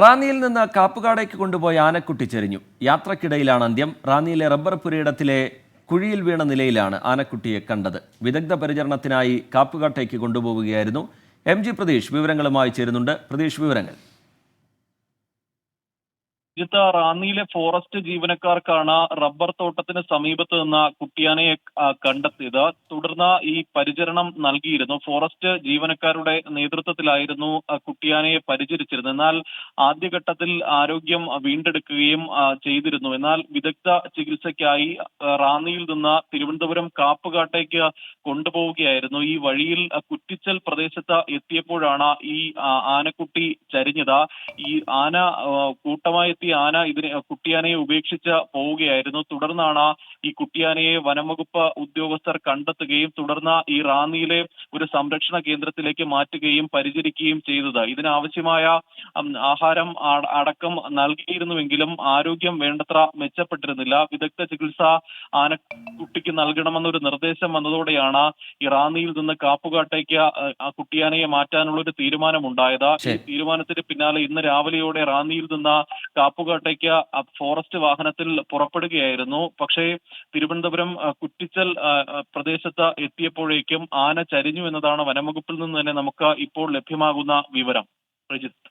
റാന്നിയിൽ നിന്ന് കാപ്പുകാടേക്ക് കൊണ്ടുപോയ ആനക്കുട്ടി ചെരിഞ്ഞു. യാത്രക്കിടയിലാണ് അന്ത്യം. റാന്നിയിലെ റബ്ബർ പുരയിടത്തിലെ കുഴിയിൽ വീണ നിലയിലാണ് ആനക്കുട്ടിയെ കണ്ടത്. വിദഗ്ധ പരിചരണത്തിനായി കാപ്പുകാട്ടേക്ക് കൊണ്ടുപോവുകയായിരുന്നു എം ജി പ്രതീഷ്. വിവരങ്ങളുമായി ചേരുന്നുണ്ട് പ്രതീഷ് വിവരങ്ങൾ. രാജ്യത്ത് റാന്നിയിലെ ഫോറസ്റ്റ് ജീവനക്കാർക്കാണ് റബ്ബർ തോട്ടത്തിന് സമീപത്ത് നിന്ന് കുട്ടിയാനയെ കണ്ടെത്തിയത്. തുടർന്ന് ഈ പരിചരണം നൽകിയിരുന്നു. ഫോറസ്റ്റ് ജീവനക്കാരുടെ നേതൃത്വത്തിലായിരുന്നു കുട്ടിയാനയെ പരിചരിച്ചിരുന്നത്. എന്നാൽ ആദ്യഘട്ടത്തിൽ ആരോഗ്യം വീണ്ടെടുക്കുകയും ചെയ്തിരുന്നു. എന്നാൽ വിദഗ്ധ ചികിത്സയ്ക്കായി റാന്നിയിൽ നിന്ന് തിരുവനന്തപുരം കാപ്പുകാട്ടേക്ക് കൊണ്ടുപോവുകയായിരുന്നു. ഈ വഴിയിൽ കുറ്റിച്ചൽ പ്രദേശത്ത് എത്തിയപ്പോഴാണ് ഈ ആനക്കുട്ടി ചരിഞ്ഞത്. ഈ ആന കൂട്ടമായി ആന ഇതിനെ കുട്ടിയാനയെ ഉപേക്ഷിച്ച് പോവുകയായിരുന്നു. തുടർന്നാണ് ഈ കുട്ടിയാനയെ വനംവകുപ്പ് ഉദ്യോഗസ്ഥർ കണ്ടെത്തുകയും തുടർന്ന് ഈ റാന്നിയിലെ ഒരു സംരക്ഷണ കേന്ദ്രത്തിലേക്ക് മാറ്റുകയും പരിചരിക്കുകയും ചെയ്തത്. ഇതിനാവശ്യമായ ആഹാരം അടക്കം നൽകിയിരുന്നുവെങ്കിലും ആരോഗ്യം വേണ്ടത്ര മെച്ചപ്പെട്ടിരുന്നില്ല. വിദഗ്ധ ചികിത്സ ആന കുട്ടിക്ക് നൽകണമെന്നൊരു നിർദ്ദേശം വന്നതോടെയാണ് ഈ റാന്നിയിൽ നിന്ന് കാപ്പുകാട്ടേക്ക് ആ, കുട്ടിയാനയെ മാറ്റാനുള്ള ഒരു തീരുമാനമുണ്ടായത്. ഈ. തീരുമാനത്തിന് പിന്നാലെ ഇന്ന് രാവിലെയോടെ റാന്നിയിൽ നിന്ന് കാപ്പുകാട്ടേക്ക് ആ ഫോറസ്റ്റ് വാഹനത്തിൽ പുറപ്പെടുകയായിരുന്നു. പക്ഷേ തിരുവനന്തപുരം കുറ്റിച്ചൽ പ്രദേശത്ത് എത്തിയപ്പോഴേക്കും ആന ചരിഞ്ഞു എന്നതാണ് വനംവകുപ്പിൽ നിന്ന് തന്നെ നമുക്ക് ഇപ്പോൾ ലഭ്യമാകുന്ന വിവരം. പ്രജിത്ത്.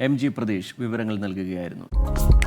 എം ജി പ്രതീഷ് വിവരങ്ങൾ നൽകുകയായിരുന്നു.